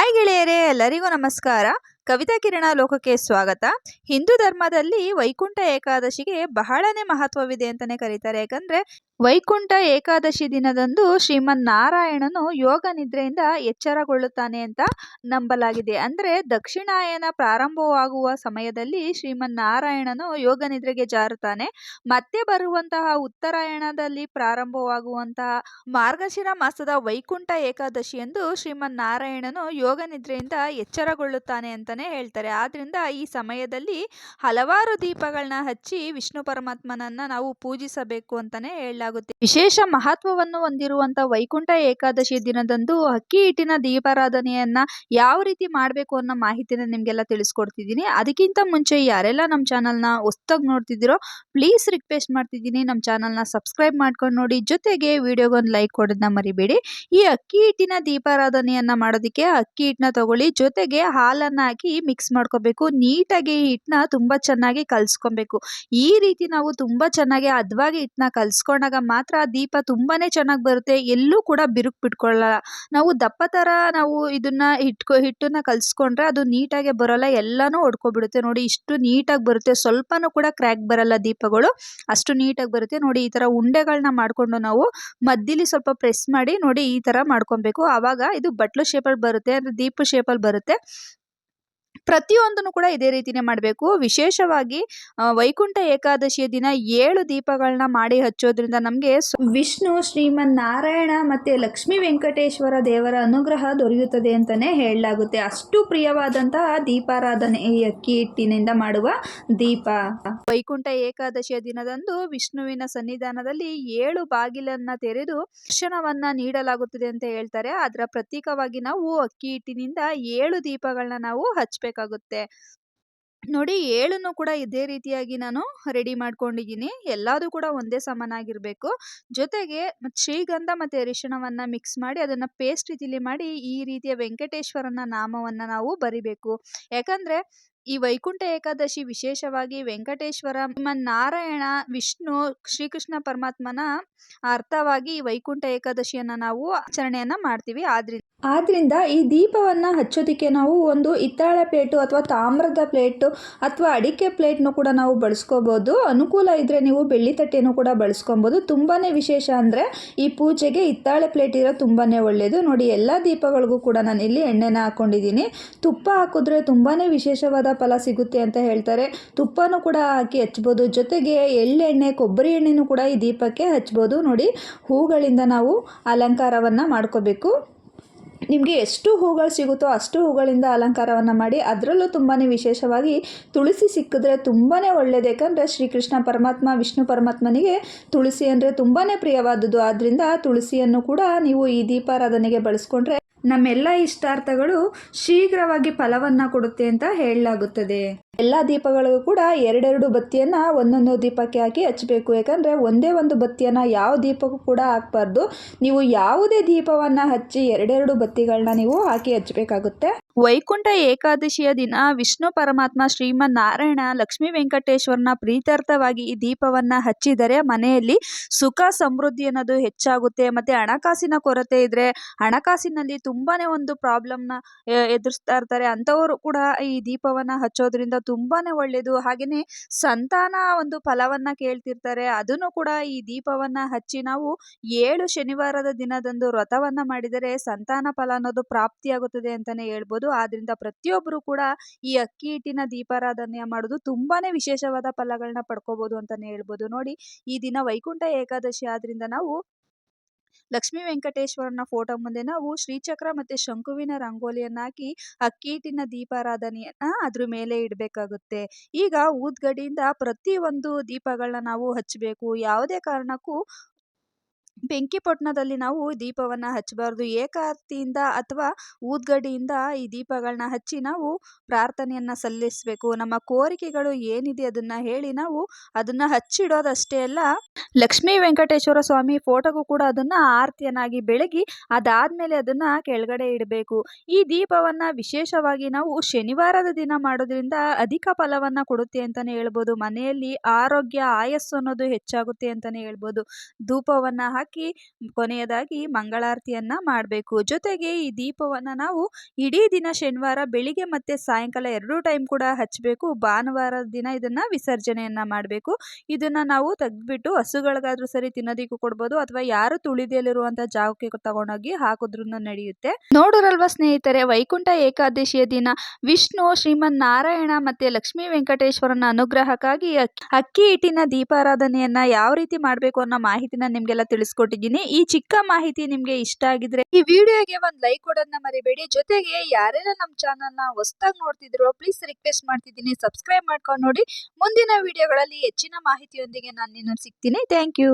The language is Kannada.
ಹಾಯ್ ಗೆಳೆಯರೇ ಎಲ್ಲರಿಗೂ ನಮಸ್ಕಾರ. ಕವಿತಾ ಕಿರಣ ಲೋಕಕ್ಕೆ ಸ್ವಾಗತ. ಹಿಂದೂ ಧರ್ಮದಲ್ಲಿ ವೈಕುಂಠ ಏಕಾದಶಿಗೆ ಬಹಳನೇ ಮಹತ್ವವಿದೆ ಅಂತಾನೆ ಕರೀತಾರೆ. ಯಾಕಂದ್ರೆ ವೈಕುಂಠ ಏಕಾದಶಿ ದಿನದಂದು ಶ್ರೀಮನ್ ನಾರಾಯಣನು ಯೋಗ ನಿದ್ರೆಯಿಂದ ಎಚ್ಚರಗೊಳ್ಳುತ್ತಾನೆ ಅಂತ ನಂಬಲಾಗಿದೆ. ಅಂದ್ರೆ ದಕ್ಷಿಣಾಯನ ಪ್ರಾರಂಭವಾಗುವ ಸಮಯದಲ್ಲಿ ಶ್ರೀಮನ್ ನಾರಾಯಣನು ಯೋಗ ನಿದ್ರೆಗೆ ಜಾರುತ್ತಾನೆ. ಮತ್ತೆ ಬರುವಂತಹ ಉತ್ತರಾಯಣದಲ್ಲಿ ಪ್ರಾರಂಭವಾಗುವಂತಹ ಮಾರ್ಗಶಿರ ಮಾಸದ ವೈಕುಂಠ ಏಕಾದಶಿ ಎಂದು ಶ್ರೀಮನ್ ನಾರಾಯಣನು ಯೋಗ ನಿದ್ರೆಯಿಂದ ಎಚ್ಚರಗೊಳ್ಳುತ್ತಾನೆ ಅಂತಾನೆ ಹೇಳ್ತಾರೆ. ಆದ್ರಿಂದ ಈ ಸಮಯದಲ್ಲಿ ಹಲವಾರು ದೀಪಗಳನ್ನ ಹಚ್ಚಿ ವಿಷ್ಣು ಪರಮಾತ್ಮನನ್ನ ನಾವು ಪೂಜಿಸಬೇಕು ಅಂತಾನೆ ಹೇಳಲಾಗುತ್ತೆ. ವಿಶೇಷ ಮಹತ್ವವನ್ನು ಹೊಂದಿರುವಂತ ವೈಕುಂಠ ಏಕಾದಶಿ ದಿನದಂದು ಅಕ್ಕಿ ಹಿಟ್ಟಿನ ದೀಪಾರಾಧನೆಯನ್ನ ಯಾವ ರೀತಿ ಮಾಡಬೇಕು ಅನ್ನೋ ಮಾಹಿತಿನ ನಿಮ್ಗೆಲ್ಲ ತಿಳಿಸ್ಕೊಡ್ತಿದ್ದೀನಿ. ಅದಕ್ಕಿಂತ ಮುಂಚೆ ಯಾರೆಲ್ಲ ನಮ್ಮ ಚಾನಲ್ನ ಹೊಸ್ತಾಗಿ ನೋಡ್ತಿದ್ದೀರೋ ಪ್ಲೀಸ್ ರಿಕ್ವೆಸ್ಟ್ ಮಾಡ್ತಿದ್ದೀನಿ. ನಮ್ಮ ಚಾನಲ್ನ ಸಬ್ಸ್ಕ್ರೈಬ್ ಮಾಡ್ಕೊಂಡು ನೋಡಿ. ಜೊತೆಗೆ ವಿಡಿಯೋಗೊಂದು ಲೈಕ್ ಕೊಡೋದನ್ನ ಮರಿಬೇಡಿ. ಈ ಅಕ್ಕಿ ಹಿಟ್ಟಿನ ದೀಪಾರಾಧನೆಯನ್ನ ಮಾಡೋದಕ್ಕೆ ಅಕ್ಕಿ ಹಿಟ್ಟನ್ನ ತಗೊಳ್ಳಿ. ಜೊತೆಗೆ ಹಾಲನ್ನ ಮಿಕ್ಸ್ ಮಾಡ್ಕೋಬೇಕು. ನೀಟಾಗಿ ಹಿಟ್ಟನ್ನ ತುಂಬಾ ಚೆನ್ನಾಗಿ ಕಲಿಸ್ಕೊಬೇಕು. ಈ ರೀತಿ ನಾವು ತುಂಬಾ ಚೆನ್ನಾಗಿ ಹದವಾಗಿ ಹಿಟ್ಟನ್ನ ಕಲಿಸ್ಕೊಂಡಾಗ ಮಾತ್ರ ದೀಪ ತುಂಬಾನೇ ಚೆನ್ನಾಗಿ ಬರುತ್ತೆ. ಎಲ್ಲೂ ಕೂಡ ಬಿರುಕು ಬಿಟ್ಕೊಳ್ಳಲ್ಲ. ನಾವು ದಪ್ಪ ಥರ ನಾವು ಇದನ್ನ ಹಿಟ್ಕೊ, ಹಿಟ್ಟನ್ನ ಕಲಿಸ್ಕೊಂಡ್ರೆ ಅದು ನೀಟಾಗಿ ಬರೋಲ್ಲ. ಎಲ್ಲನೂ ಹೊಡ್ಕೊಬಿಡುತ್ತೆ ನೋಡಿ ಇಷ್ಟು ನೀಟಾಗಿ ಬರುತ್ತೆ. ಸ್ವಲ್ಪನೂ ಕೂಡ ಕ್ರ್ಯಾಕ್ ಬರಲ್ಲ ದೀಪಗಳು. ಅಷ್ಟು ನೀಟಾಗಿ ಬರುತ್ತೆ. ನೋಡಿ ಈ ತರ ಉಂಡೆಗಳನ್ನ ಮಾಡ್ಕೊಂಡು ನಾವು ಮದ್ದಿಲಿ ಸ್ವಲ್ಪ ಪ್ರೆಸ್ ಮಾಡಿ ನೋಡಿ ಈ ಥರ ಮಾಡ್ಕೊಬೇಕು. ಆವಾಗ ಇದು ಬಟ್ಲು ಶೇಪಲ್ಲಿ ಬರುತ್ತೆ, ಅಂದರೆ ದೀಪ ಶೇಪಲ್ಲಿ ಬರುತ್ತೆ. ಪ್ರತಿಯೊಂದನ್ನು ಕೂಡ ಇದೇ ರೀತಿನೇ ಮಾಡಬೇಕು. ವಿಶೇಷವಾಗಿ ವೈಕುಂಠ ಏಕಾದಶಿಯ ದಿನ ಏಳು ದೀಪಗಳನ್ನ ಮಾಡಿ ಹಚ್ಚೋದ್ರಿಂದ ನಮಗೆ ವಿಷ್ಣು, ಶ್ರೀಮನ್ ನಾರಾಯಣ ಮತ್ತೆ ಲಕ್ಷ್ಮೀ ವೆಂಕಟೇಶ್ವರ ದೇವರ ಅನುಗ್ರಹ ದೊರೆಯುತ್ತದೆ ಅಂತಾನೆ ಹೇಳಲಾಗುತ್ತೆ. ಅಷ್ಟು ಪ್ರಿಯವಾದಂತಹ ದೀಪಾರಾಧನೆ ಈ ಅಕ್ಕಿ ಹಿಟ್ಟಿನಿಂದ ಮಾಡುವ ದೀಪ. ವೈಕುಂಠ ಏಕಾದಶಿಯ ದಿನದಂದು ವಿಷ್ಣುವಿನ ಸನ್ನಿಧಾನದಲ್ಲಿ ಏಳು ಬಾಗಿಲನ್ನ ತೆರೆದು ದರ್ಶನವನ್ನ ನೀಡಲಾಗುತ್ತದೆ ಅಂತ ಹೇಳ್ತಾರೆ. ಅದರ ಪ್ರತೀಕವಾಗಿ ನಾವು ಅಕ್ಕಿ ಹಿಟ್ಟಿನಿಂದ ಏಳು ದೀಪಗಳನ್ನ ನಾವು ಹಚ್ಬೇಕಾಗುತ್ತೆ ನೋಡಿ ಏಳನ್ನು ಕೂಡ ಇದೇ ರೀತಿಯಾಗಿ ನಾನು ರೆಡಿ ಮಾಡ್ಕೊಂಡಿದ್ದೀನಿ. ಎಲ್ಲದೂ ಕೂಡ ಒಂದೇ ಸಮನಾಗಿರಬೇಕು. ಜೊತೆಗೆ ಶ್ರೀಗಂಧ ಮತ್ತೆ ಅರಿಶಿಣವನ್ನು ಮಿಕ್ಸ್ ಮಾಡಿ ಅದನ್ನ ಪೇಸ್ಟ್ ರೀತಿಲಿ ಮಾಡಿ ಈ ರೀತಿಯ ವೆಂಕಟೇಶ್ವರನ ನಾಮವನ್ನ ನಾವು ಬರಿಬೇಕು. ಯಾಕಂದ್ರೆ ಈ ವೈಕುಂಠ ಏಕಾದಶಿ ವಿಶೇಷವಾಗಿ ವೆಂಕಟೇಶ್ವರ, ನಾರಾಯಣ, ವಿಷ್ಣು, ಶ್ರೀಕೃಷ್ಣ ಪರಮಾತ್ಮನ ಅರ್ಥವಾಗಿ ಈ ವೈಕುಂಠ ಏಕಾದಶಿಯನ್ನ ನಾವು ಆಚರಣೆಯನ್ನ ಮಾಡ್ತೀವಿ. ಆದ್ರಿಂದ ಆದ್ರಿಂದ ಈ ದೀಪವನ್ನ ಹಚ್ಚೋದಿಕ್ಕೆ ನಾವು ಒಂದು ಹಿತ್ತಾಳೆ ಪ್ಲೇಟು ಅಥವಾ ತಾಮ್ರದ ಪ್ಲೇಟು ಅಥವಾ ಅಡಿಕೆ ಪ್ಲೇಟ್ನು ಕೂಡ ನಾವು ಬಳಸ್ಕೋಬಹುದು ಅನುಕೂಲ ಇದ್ರೆ ನೀವು ಬೆಳ್ಳಿ ತಟ್ಟೆನೂ ಕೂಡ ಬಳಸ್ಕೊಬೋದು. ತುಂಬಾನೇ ವಿಶೇಷ ಅಂದ್ರೆ ಈ ಪೂಜೆಗೆ ಹಿತ್ತಾಳೆ ಪ್ಲೇಟ್ ಇರೋ ತುಂಬಾನೇ ಒಳ್ಳೆಯದು ನೋಡಿ, ಎಲ್ಲ ದೀಪಗಳಿಗೂ ಕೂಡ ನಾನು ಇಲ್ಲಿ ಎಣ್ಣೆನ ಹಾಕೊಂಡಿದ್ದೀನಿ. ತುಪ್ಪ ಹಾಕಿದ್ರೆ ತುಂಬಾನೇ ವಿಶೇಷವಾದ ಫಲ ಸಿಗುತ್ತೆ ಅಂತ ಹೇಳ್ತಾರೆ. ತುಪ್ಪನೂ ಕೂಡ ಹಾಕಿ ಹಚ್ಬೋದು. ಜೊತೆಗೆ ಎಳ್ಳೆಣ್ಣೆ, ಕೊಬ್ಬರಿ ಎಣ್ಣೆನೂ ಕೂಡ ಈ ದೀಪಕ್ಕೆ ಹಚ್ಬೋದು. ನೋಡಿ, ಹೂಗಳಿಂದ ನಾವು ಅಲಂಕಾರವನ್ನು ಮಾಡ್ಕೋಬೇಕು. ನಿಮಗೆ ಎಷ್ಟು ಹೂಗಳು ಸಿಗುತ್ತೋ ಅಷ್ಟು ಹೂಗಳಿಂದ ಅಲಂಕಾರವನ್ನು ಮಾಡಿ, ಅದರಲ್ಲೂ ತುಂಬಾ ವಿಶೇಷವಾಗಿ ತುಳಸಿ ಸಿಕ್ಕಿದ್ರೆ ತುಂಬಾ ಒಳ್ಳೆಯದು ಯಾಕಂದರೆ ಶ್ರೀಕೃಷ್ಣ ಪರಮಾತ್ಮ, ವಿಷ್ಣು ಪರಮಾತ್ಮನಿಗೆ ತುಳಸಿ ಅಂದರೆ ತುಂಬಾ ಪ್ರಿಯವಾದದ್ದು. ಆದ್ದರಿಂದ ತುಳಸಿಯನ್ನು ಕೂಡ ನೀವು ಈ ದೀಪಾರಾಧನೆಗೆ ಬಳಸ್ಕೊಂಡ್ರೆ ನಮ್ಮೆಲ್ಲ ಇಷ್ಟಾರ್ಥಗಳು ಶೀಘ್ರವಾಗಿ ಫಲವನ್ನು ಕೊಡುತ್ತೆ ಅಂತ ಹೇಳಲಾಗುತ್ತದೆ. ಎಲ್ಲ ದೀಪಗಳಿಗೂ ಕೂಡ ಎರಡೆರಡು ಬತ್ತಿಯನ್ನ ಒಂದೊಂದು ದೀಪಕ್ಕೆ ಹಾಕಿ ಹಚ್ಚಬೇಕು. ಯಾಕಂದ್ರೆ ಒಂದೇ ಒಂದು ಬತ್ತಿಯನ್ನ ಯಾವ ದೀಪಕ್ಕೂ ಕೂಡ ಹಾಕ್ಬಾರ್ದು. ನೀವು ಯಾವುದೇ ದೀಪವನ್ನ ಹಚ್ಚಿ ಎರಡೆರಡು ಬತ್ತಿಗಳನ್ನ ನೀವು ಹಾಕಿ ಹಚ್ಚಬೇಕಾಗುತ್ತೆ. ವೈಕುಂಠ ಏಕಾದಶಿಯ ದಿನ ವಿಷ್ಣು ಪರಮಾತ್ಮ ಶ್ರೀಮನ್ನಾರಾಯಣ ಲಕ್ಷ್ಮೀ ವೆಂಕಟೇಶ್ವರನ ಪ್ರೀತಾರ್ಥವಾಗಿ ಈ ದೀಪವನ್ನ ಹಚ್ಚಿದರೆ ಮನೆಯಲ್ಲಿ ಸುಖ ಸಮೃದ್ಧಿ ಅನ್ನೋದು ಹೆಚ್ಚಾಗುತ್ತೆ. ಮತ್ತೆ ಹಣಕಾಸಿನ ಕೊರತೆ ಇದ್ರೆ ಹಣಕಾಸಿನಲ್ಲಿ ತುಂಬಾನೇ ಒಂದು ಪ್ರಾಬ್ಲಮ್ನ ಎದುರಿಸ್ತಾ ಇರ್ತಾರೆ. ಅಂಥವರು ಕೂಡ ಈ ದೀಪವನ್ನ ಹಚ್ಚೋದ್ರಿಂದ ತುಂಬಾನೇ ಒಳ್ಳೆಯದು ಹಾಗೆಯೇ ಸಂತಾನ ಒಂದು ಫಲವನ್ನ ಕೇಳ್ತಿರ್ತಾರೆ. ಅದನ್ನು ಕೂಡ ಈ ದೀಪವನ್ನ ಹಚ್ಚಿ ನಾವು ಏಳು ಶನಿವಾರದ ದಿನದಂದು ವ್ರತವನ್ನ ಮಾಡಿದರೆ ಸಂತಾನ ಫಲ ಅನ್ನೋದು ಪ್ರಾಪ್ತಿಯಾಗುತ್ತದೆ ಅಂತಾನೆ ಹೇಳ್ಬೋದು. ಆದ್ರಿಂದ ಪ್ರತಿಯೊಬ್ಬರು ಕೂಡ ಈ ಅಕ್ಕಿ ಹಿಟ್ಟಿನ ದೀಪಾರಾಧನೆ ಮಾಡೋದು ತುಂಬಾನೇ ವಿಶೇಷವಾದ ಫಲಗಳನ್ನ ಪಡ್ಕೋಬಹುದು ಅಂತಾನೆ ಹೇಳ್ಬೋದು. ನೋಡಿ, ಈ ದಿನ ವೈಕುಂಠ ಏಕಾದಶಿ ಆದ್ರಿಂದ ನಾವು ಲಕ್ಷ್ಮೀ ವೆಂಕಟೇಶ್ವರನ ಫೋಟೋ ಮುಂದೆ ನಾವು ಶ್ರೀಚಕ್ರ ಮತ್ತೆ ಶಂಕುವಿನ ರಂಗೋಲಿಯನ್ನ ಹಾಕಿ ಅಕ್ಕಿ ಹಿಟ್ಟಿನ ದೀಪಾರಾಧನೆಯನ್ನ ಅದ್ರ ಮೇಲೆ ಇಡಬೇಕಾಗುತ್ತೆ. ಈಗ ಊದ್ಗಡಿಯಿಂದ ಪ್ರತಿ ಒಂದು ದೀಪಗಳನ್ನ ನಾವು ಹಚ್ಚಬೇಕು ಯಾವುದೇ ಕಾರಣಕ್ಕೂ ಬೆಂಕಿ ಪೊಟ್ಣದಲ್ಲಿ ನಾವು ದೀಪವನ್ನ ಹಚ್ಚಬಾರ್ದು. ಏಕಾರ್ತಿಯಿಂದ ಅಥವಾ ಊದ್ಗಡಿಯಿಂದ ಈ ದೀಪಗಳನ್ನ ಹಚ್ಚಿ ನಾವು ಪ್ರಾರ್ಥನೆಯನ್ನ ಸಲ್ಲಿಸಬೇಕು. ನಮ್ಮ ಕೋರಿಕೆಗಳು ಏನಿದೆ ಅದನ್ನ ಹೇಳಿ ನಾವು ಅದನ್ನ ಹಚ್ಚಿಡೋದಷ್ಟೇ ಅಲ್ಲ, ಲಕ್ಷ್ಮೀ ವೆಂಕಟೇಶ್ವರ ಸ್ವಾಮಿ ಫೋಟೋಗೂ ಕೂಡ ಅದನ್ನ ಆರತಿಯನ್ನಾಗಿ ಬೆಳಗಿ ಅದಾದಮೇಲೆ ಅದನ್ನ ಕೆಳಗಡೆ ಇಡಬೇಕು. ಈ ದೀಪವನ್ನ ವಿಶೇಷವಾಗಿ ನಾವು ಶನಿವಾರದ ದಿನ ಮಾಡೋದ್ರಿಂದ ಅಧಿಕ ಫಲವನ್ನ ಕೊಡುತ್ತೆ ಅಂತಾನೆ ಹೇಳ್ಬೋದು. ಮನೆಯಲ್ಲಿ ಆರೋಗ್ಯ, ಆಯಸ್ಸು ಅನ್ನೋದು ಹೆಚ್ಚಾಗುತ್ತೆ ಅಂತಾನೆ ಹೇಳ್ಬೋದು. ಧೂಪವನ್ನ ಹಾಕಿ ಹಾಕಿ ಕೊನೆಯದಾಗಿ ಮಂಗಳಾರತಿಯನ್ನ ಮಾಡಬೇಕು. ಜೊತೆಗೆ ಈ ದೀಪವನ್ನ ನಾವು ಇಡೀ ದಿನ ಶನಿವಾರ ಬೆಳಿಗ್ಗೆ ಮತ್ತೆ ಸಾಯಂಕಾಲ ಎರಡೂ ಟೈಮ್ ಕೂಡ ಹಚ್ಚಬೇಕು ಭಾನುವಾರ ದಿನ ಇದನ್ನ ವಿಸರ್ಜನೆಯನ್ನ ಮಾಡಬೇಕು. ಇದನ್ನ ನಾವು ತೆಗೆದ್ಬಿಟ್ಟು ಹಸುಗಳಿಗಾದ್ರೂ ಸರಿ ತಿನ್ನೋದಿಕ್ಕೂ ಕೊಡ್ಬೋದು ಅಥವಾ ಯಾರು ತುಳಿದಿಯಲ್ಲಿರುವಂತ ಜಾಗಕ್ಕೆ ತಗೊಂಡೋಗಿ ಹಾಕೋದ್ರೂ ನಡೆಯುತ್ತೆ. ನೋಡೋರಲ್ವ ಸ್ನೇಹಿತರೆ, ವೈಕುಂಠ ಏಕಾದಶಿಯ ದಿನ. ವಿಷ್ಣು ಶ್ರೀಮನ್ ನಾರಾಯಣ ಮತ್ತೆ ಲಕ್ಷ್ಮೀ ವೆಂಕಟೇಶ್ವರನ ಅನುಗ್ರಹಕ್ಕಾಗಿ ಅಕ್ಕಿ- ಹಿಟ್ಟಿನ ದೀಪಾರಾಧನೆಯನ್ನ ಯಾವ ರೀತಿ ಮಾಡಬೇಕು ಅನ್ನೋ ಮಾಹಿತಿನ ನಿಮ್ಗೆಲ್ಲ ತಿಳಿಸ್ಕೊಟ್ಟಿದ್ದೀನಿ ಈ ಚಿಕ್ಕ ಮಾಹಿತಿ ನಿಮ್ಗೆ ಇಷ್ಟ ಆಗಿದ್ರೆ ಈ ವಿಡಿಯೋಗೆ ಒಂದ್ ಲೈಕ್ ಕೊಡೋದನ್ನ ಮರಿಬೇಡಿ. ಜೊತೆಗೆ ಯಾರೆಲ್ಲ ನಮ್ಮ ಚಾನಲ್ನ ಹೊಸದಾಗಿ ನೋಡ್ತಿದ್ರು ಪ್ಲೀಸ್ ರಿಕ್ವೆಸ್ಟ್ ಮಾಡ್ತಿದ್ದೀನಿ. ಸಬ್ಸ್ಕ್ರೈಬ್ ಮಾಡ್ಕೊಂಡು ನೋಡಿ ಮುಂದಿನ ವಿಡಿಯೋಗಳಲ್ಲಿ ಹೆಚ್ಚಿನ ಮಾಹಿತಿಯೊಂದಿಗೆ ನಾನು ನಿನ್ನ ಸಿಗ್ತೀನಿ. Thank you